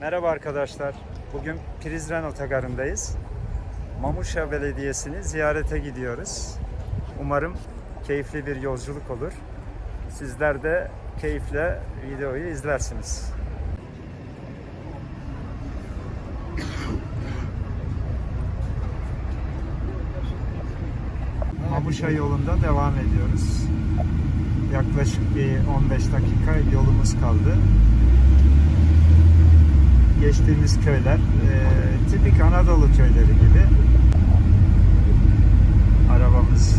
Merhaba arkadaşlar. Bugün Prizren Otogarı'ndayız. Mamuşa Belediyesi'ni ziyarete gidiyoruz. Umarım keyifli bir yolculuk olur. Sizler de keyifle videoyu izlersiniz. Mamuşa yolunda devam ediyoruz. Yaklaşık bir 15 dakika yolumuz kaldı geçtiğimiz köyler e, tipik Anadolu köyleri gibi arabamız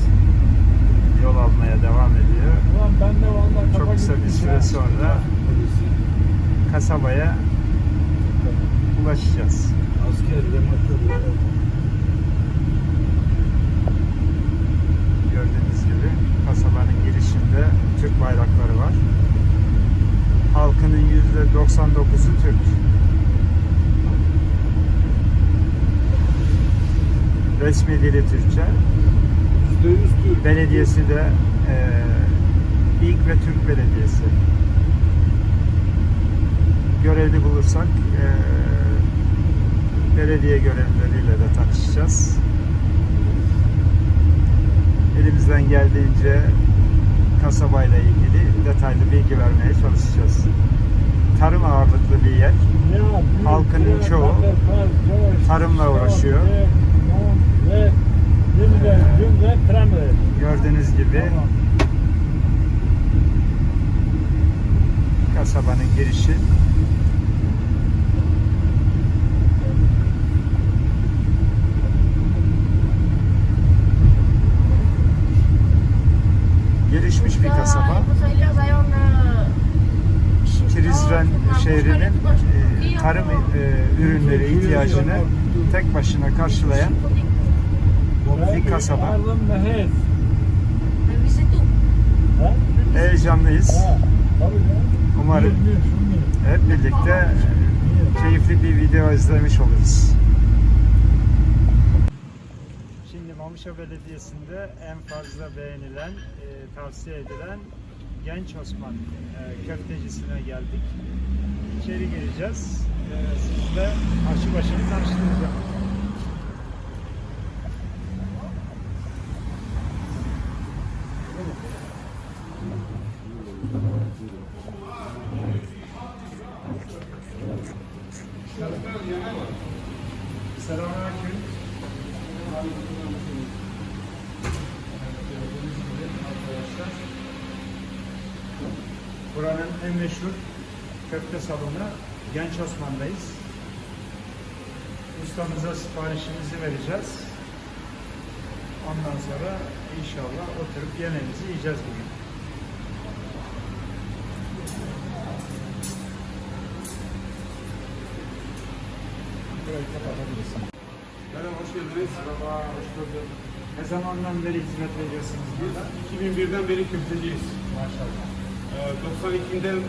yol almaya devam ediyor. Ulan ben de vallahi Çok kısa bir süre sonra kasabaya ulaşacağız. Gördüğünüz gibi kasabanın girişinde Türk bayrakları var. Halkının %99'u Türk. Resmi dili Türkçe. Türk. Belediyesi de e, ilk ve Türk Belediyesi. Görevli bulursak e, belediye görevlileriyle de tanışacağız. Elimizden geldiğince kasabayla ilgili detaylı bilgi vermeye çalışacağız. Tarım ağırlıklı bir yer. Halkının çoğu tarımla uğraşıyor. Son, ve, cümle, cümle, tremle. Gördüğünüz gibi Tamam. kasabanın girişi. Gelişmiş bir kasaba. Prizren şehrinin e, tarım e, ürünleri ihtiyacını tek başına karşılayan bir kasaba. Heyecanlıyız. Umarım hep birlikte keyifli bir video izlemiş oluruz. Şimdi Mamuşa Belediyesi'nde en fazla beğenilen, e, tavsiye edilen Genç Osman e, köftecisine geldik. İçeri gireceğiz. E, sizle aşı başını tanıştıracağım. Selamünaleyküm. Arkadaşlar. Buranın en meşhur köfte salonu Genç Osman'dayız. Ustamıza siparişimizi vereceğiz. Ondan sonra inşallah oturup yemeğimizi yiyeceğiz bugün. Burayı kapatabilirsin. Merhaba, hoş geldiniz. Merhaba, hoş bulduk. Ne zamandan beri hizmet veriyorsunuz burada? 2001'den beri köfteciyiz. Maşallah. Ee, 92'den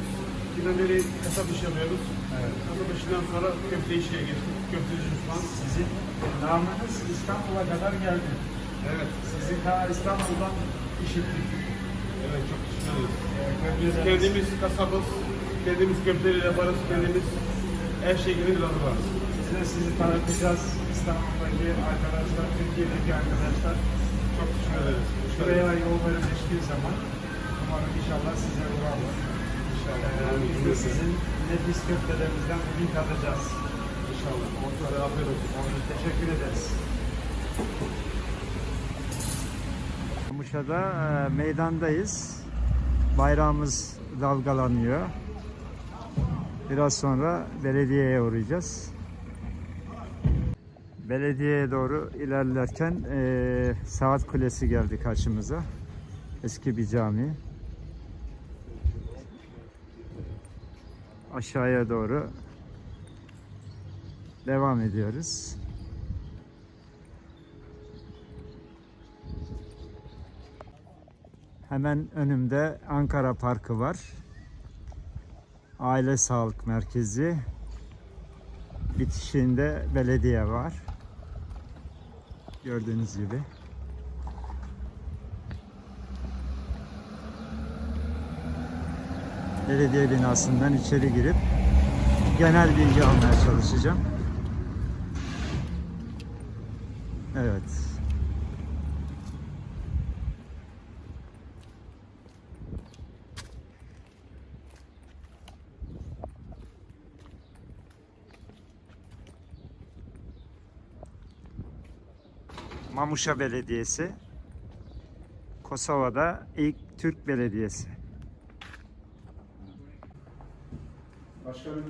2'den beri kasap işi yapıyoruz. Evet. Kasap işinden sonra köfte işine geçtik. Köfteci Osman. Sizin namınız İstanbul'a kadar geldi. Evet. Sizi ta İstanbul'dan işittik. Evet, çok teşekkür ederiz. Ee, Biz kendimiz kasabız. Kendimiz köfteleri yaparız. Kendimiz her şeyini biraz varız. Biz de sizi tanıtacağız. İstanbul'daki arkadaşlar, Türkiye'deki arkadaşlar. Çok teşekkür ederiz. Şuraya geldiniz. yol verilmiştiği zaman umarım inşallah size uğrarlar. İnşallah. Ee, Amin. biz de sizin nefis köftelerimizden bugün tadacağız. İnşallah. Ortada afiyet olsun. Teşekkür ederiz. Muşa'da e, meydandayız. Bayrağımız dalgalanıyor. Biraz sonra belediyeye uğrayacağız. Belediyeye doğru ilerlerken e, saat kulesi geldi karşımıza. Eski bir cami. Aşağıya doğru devam ediyoruz. Hemen önümde Ankara Parkı var. Aile Sağlık Merkezi. Bitişinde belediye var. Gördüğünüz gibi. Belediye binasından içeri girip genel bilgi almaya çalışacağım. Evet. Mamuşa Belediyesi Kosova'da ilk Türk belediyesi. Başkanım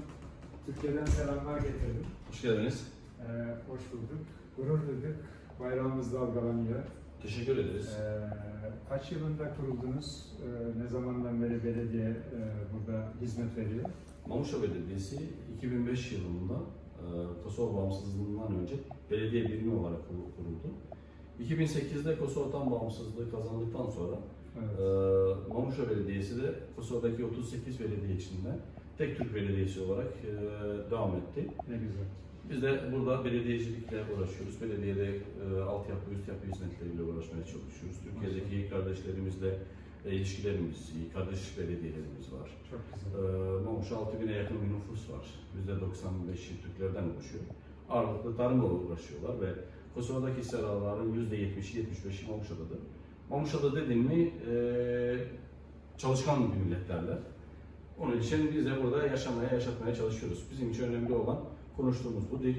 Türkiye'den selamlar getirdim. Hoş geldiniz. Ee, hoş bulduk. Gurur duyduk. Bayrağımız dalgalanıyor. Teşekkür ederiz. Ee, kaç yılında kuruldunuz? Ee, ne zamandan beri belediye e, burada hizmet veriyor? Mamuşa Belediyesi 2005 yılında e, Kosova bağımsızlığından önce belediye birimi olarak kur- kuruldu. 2008'de Kosova tam bağımsızlığı kazandıktan sonra Evet. e, Mamuşa Belediyesi de Kosova'daki 38 belediye içinde tek Türk belediyesi olarak e, devam etti. Ne güzel. Biz de burada belediyecilikle uğraşıyoruz. Belediyede e, altyapı, üst yapı hizmetleriyle uğraşmaya çalışıyoruz. Türkiye'deki kardeşlerimizle e, ilişkilerimiz iyi, kardeş belediyelerimiz var. Çok güzel. Ee, Mamuş'a 6 bine yakın bir nüfus var. %95'i Türklerden oluşuyor. Ağırlıklı tarımla uğraşıyorlar ve Kosova'daki seraların %70'i 75'i Mamuşa'dadır. Mamuşa'da dedim mi e, çalışkan bir milletlerle. Onun için biz de burada yaşamaya, yaşatmaya çalışıyoruz. Bizim için önemli olan konuştuğumuz bu dil,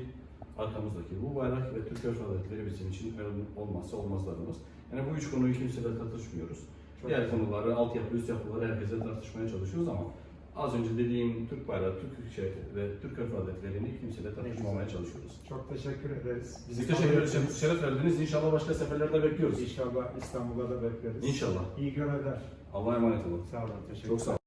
arkamızdaki bu bayrak ve Türk örf adetleri bizim için olmazsa olmazlarımız. Yani bu üç konuyu kimseyle tartışmıyoruz. Çok Diğer güzel. konuları, altyapı, üst yapıları herkese tartışmaya çalışıyoruz ama az önce dediğim Türk bayrağı, Türk şey ve Türk örf adetlerini kimseyle tartışmamaya çalışıyoruz. Çok teşekkür ederiz. Biz teşekkür ederiz. Şeref verdiniz. İnşallah başka seferlerde bekliyoruz. İnşallah İstanbul'da da bekleriz. İnşallah. İyi görevler. Allah'a emanet olun. Sağ olun. Teşekkür Çok sağ olun.